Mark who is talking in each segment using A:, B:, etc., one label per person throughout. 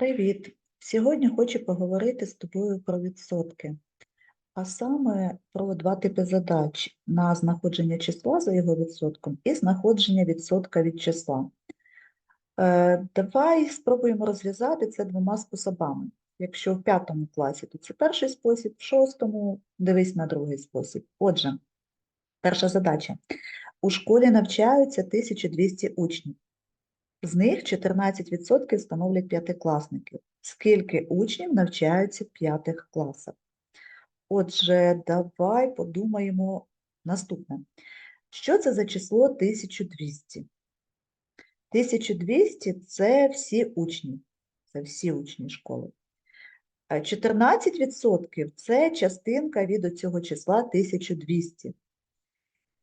A: Привіт! Сьогодні хочу поговорити з тобою про відсотки, а саме про два типи задач на знаходження числа за його відсотком і знаходження відсотка від числа. Е, Давай спробуємо розв'язати це двома способами. Якщо в п'ятому класі, то це перший спосіб, в шостому дивись на другий спосіб. Отже, перша задача. У школі навчаються 1200 учнів. З них 14% становлять п'ятикласників. Скільки учнів навчаються в п'ятих класах? Отже, давай подумаємо наступне. Що це за число 1200? 1200 – це всі учні, це всі учні школи. Е, 14% – це частинка від цього числа 1200.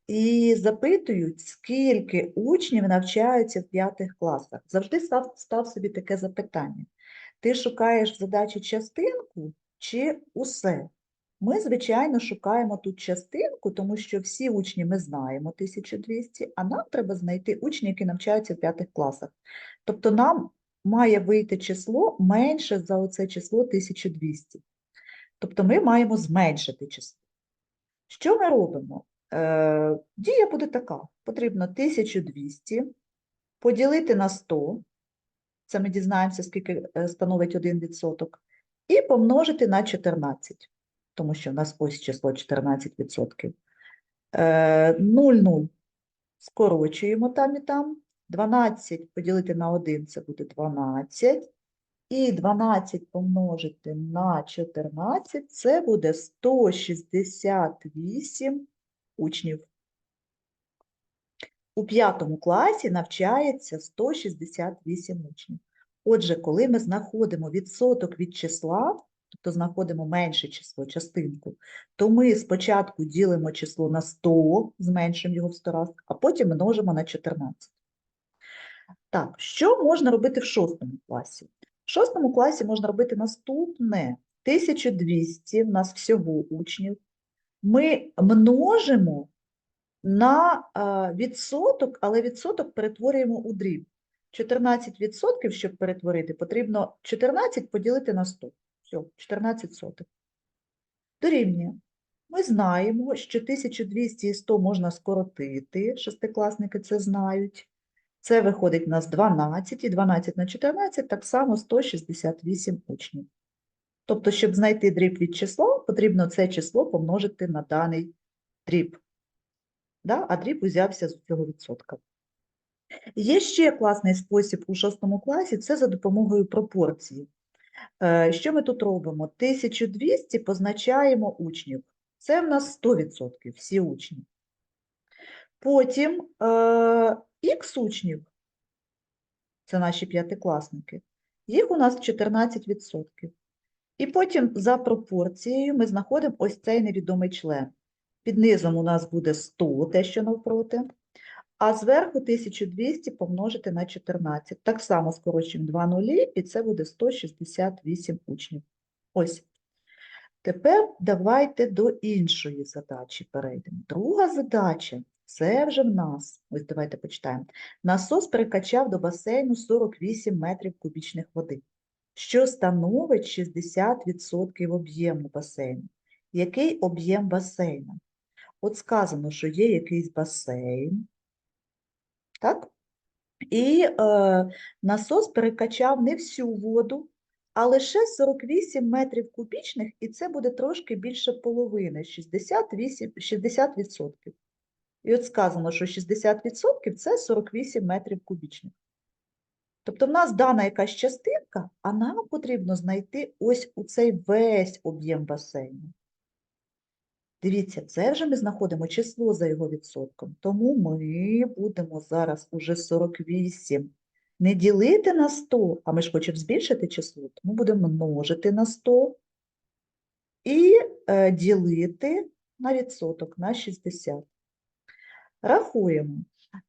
A: І запитують, скільки учнів навчаються в п'ятих класах. Завжди став, став собі таке запитання. Ти шукаєш в задачі частинку чи усе? Ми, звичайно, шукаємо тут частинку, тому що всі учні ми знаємо 1200, а нам треба знайти учні, які навчаються в п'ятих класах. Тобто нам має вийти число менше за оце число 1200. Тобто ми маємо зменшити число. Що ми робимо? Е, Дія буде така. Потрібно 1200 поділити на 100, це ми дізнаємося, скільки е, становить 1%, і помножити на 14, тому що в нас ось число 14%. Е, 0,0 скорочуємо там і там. 12 поділити на 1 – це буде 12. І 12 помножити на 14 – це буде 168 учнів. У п'ятому класі навчається 168 учнів. Отже, коли ми знаходимо відсоток від числа, тобто знаходимо менше число, частинку, то ми спочатку ділимо число на 100, зменшуємо його в 100 раз, а потім множимо на 14. Так, що можна робити в шостому класі? В шостому класі можна робити наступне. 1200 в нас всього учнів. Ми множимо на відсоток, але відсоток перетворюємо у дріб. 14%, щоб перетворити, потрібно 14 поділити на 100. Все, 14 сотих. Дорівнює. Ми знаємо, що 1200 і 100 можна скоротити, шестикласники це знають. Це виходить у нас 12, і 12 на 14, так само 168 учнів. Тобто, щоб знайти дріб від числа, потрібно це число помножити на даний дріб. Да? А дріб узявся з цього відсотка. Є ще класний спосіб у шостому класі – це за допомогою пропорції. Е, Що ми тут робимо? 1200 позначаємо учнів. Це в нас 100%, всі учні. Потім е, х учнів, це наші п'ятикласники, їх у нас 14%. І потім за пропорцією ми знаходимо ось цей невідомий член. Під низом у нас буде 100, те, що навпроти, а зверху 1200 помножити на 14. Так само скорочуємо 2 нулі, і це буде 168 учнів. Ось. Тепер давайте до іншої задачі перейдемо. Друга задача – це вже в нас, ось давайте почитаємо. Насос перекачав до басейну 48 метрів кубічних води що становить 60% об'єму басейну. Який об'єм басейну? От сказано, що є якийсь басейн, так? І е, насос перекачав не всю воду, а лише 48 метрів кубічних, і це буде трошки більше половини, 68, 60%. І от сказано, що 60% – це 48 метрів кубічних. Тобто в нас дана якась частинка, а нам потрібно знайти ось у цей весь об'єм басейну. Дивіться, це вже ми знаходимо число за його відсотком, тому ми будемо зараз уже 48 не ділити на 100, а ми ж хочемо збільшити число, тому будемо множити на 100 і е, ділити на відсоток на 60. Рахуємо.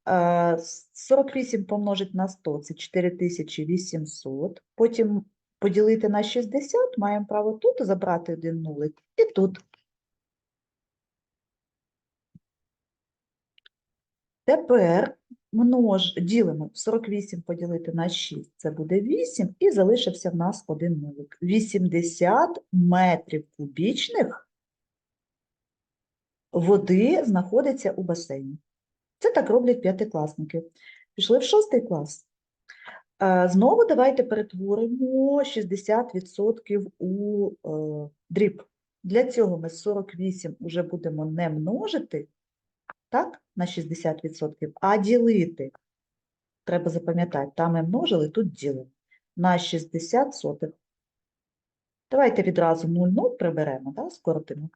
A: Е, 48 помножить на 100 – це 4800. Потім поділити на 60, маємо право тут забрати один нулик і тут. Тепер множ, ділимо 48 поділити на 6, це буде 8, і залишився в нас один нулик. 80 метрів кубічних води знаходиться у басейні. Це так роблять п'ятикласники. Пішли в шостий клас. Е, Знову давайте перетворимо 60% у е, дріб. Для цього ми 48 вже будемо не множити, так, на 60%, а ділити. Треба запам'ятати, там ми множили, тут ділимо. На 60 сотих. Давайте відразу 0,0 приберемо, да, скоротимо.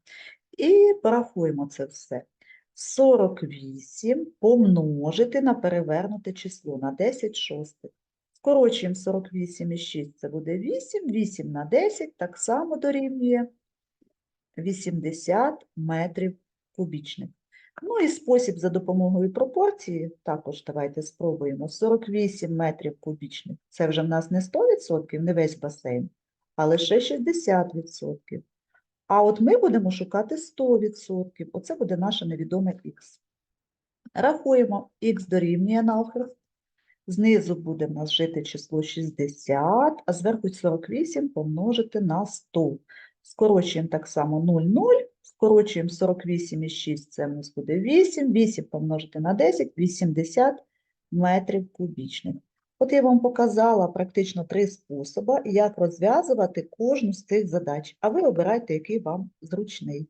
A: І порахуємо це все. 48 помножити на перевернуте число на 10 шостих. Скорочуємо 48 і 6, це буде 8. 8 на 10 так само дорівнює 80 метрів кубічних. Ну і спосіб за допомогою пропорції, також давайте спробуємо. 48 метрів кубічних. Це вже в нас не 100%, не весь басейн, а лише 60%. А от ми будемо шукати 100%. Оце буде наше невідоме х. Рахуємо, х дорівнює навхрест. Знизу буде в нас жити число 60, а зверху 48 помножити на 100. Скорочуємо так само 0, 0, скорочуємо 48 і 6, це в нас буде 8, 8 помножити на 10, 80 метрів кубічних. От я вам показала практично три способи, як розв'язувати кожну з цих задач, а ви обирайте, який вам зручний.